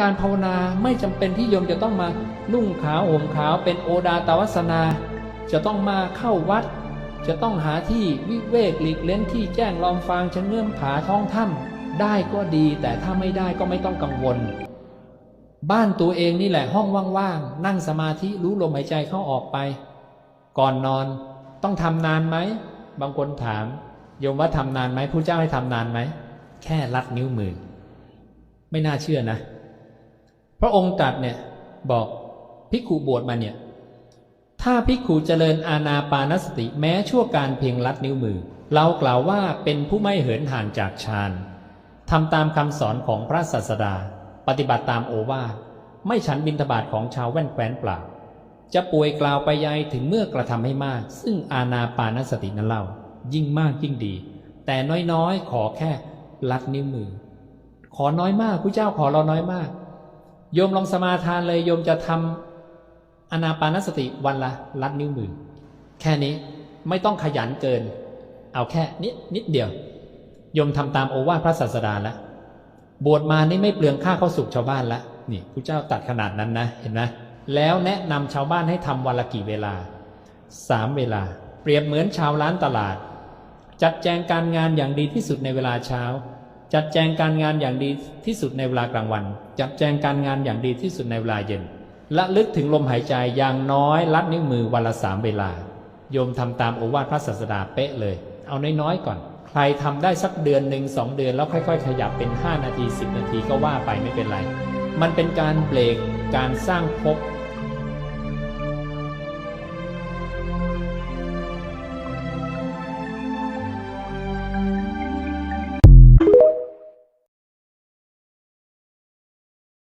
การภาวนาไม่จำเป็นที่โยมจะต้องมานุ่งขาวห่มขาวเป็นโอดาตวัสนา จะต้องมาเข้าวัด จะต้องหาที่วิเวกหลีกเล้นที่แจ้งลอมฟางชะเงื่อมผาท้องถ้ำได้ก็ดีแต่ถ้าไม่ได้ก็ไม่ต้องกังวล บ้านตัวเองนี่แหละห้องว่างๆนั่งสมาธิรู้ลมหายใจเข้าออกไป ก่อนนอนต้องทำนานไหม บางคนถาม โยมว่าทำนานไหมผู้เจ้าให้ทำนานไหมแค่ลัดนิ้วมือ ไม่น่าเชื่อนะ พระองค์ตรัสเนี่ยบอกภิกขุบวชมาเนี่ย ถ้าภิกขุเจริญอาณาปานสติแม้ชั่วการเพียงลัดนิ้วมือ เรากล่าวว่าเป็นผู้ไม่เหินห่างจากฌานทำตามคำสอนของพระศาสดา ปฏิบัติตามโอวาทไม่ฉันบินทบาทของชาวแว่นแคว้นเปล่า จะป่วยกล่าวไปยายถึงเมื่อกระทำให้มาก ซึ่งอาณาปานสตินั้นเล่า ยิ่งมากยิ่งดี แต่น้อยๆ ขอแค่ลัดนิ้วมือ ขอน้อยมากผู้เจ้าขอเราน้อยมาก โยมลองสมาทานเลยโยมจะทำอนาปานสติวันละลัดนิ้วมือ แค่นี้ไม่ต้องขยันเกิน เอาแค่นิดนิดเดียว โยมทำตามโอวาทพระศาสดาแล้วบวชมานี่ไม่เปลืองค่าเข้าสุขชาวบ้านละนี่ผู้เจ้าตัดขนาดนั้นนะเห็นไหมแล้วแนะนำชาวบ้านให้ทำวันละกี่เวลาสามเวลา เปรียบเหมือนชาวร้านตลาด จัดแจงการงานอย่างดีที่สุดในเวลาเช้า จัดแจงการงานอย่างดีที่สุดในเวลากลางวัน จัดแจงการงานอย่างดีที่สุดในเวลาเย็นละลึกถึงลมหายใจอย่างน้อยลัดนิ้วมือวันละสามเวลา โยมทำตามโอวาทพระศาสดาเป๊ะเลย เอาน้อยๆก่อน ใครทำได้สักเดือนหนึ่งสองเดือนแล้วค่อยๆ ขยับเป็น 5 นาที 10 นาทีก็ว่าไปไม่เป็นไร มันเป็นการเบรกการสร้างภพ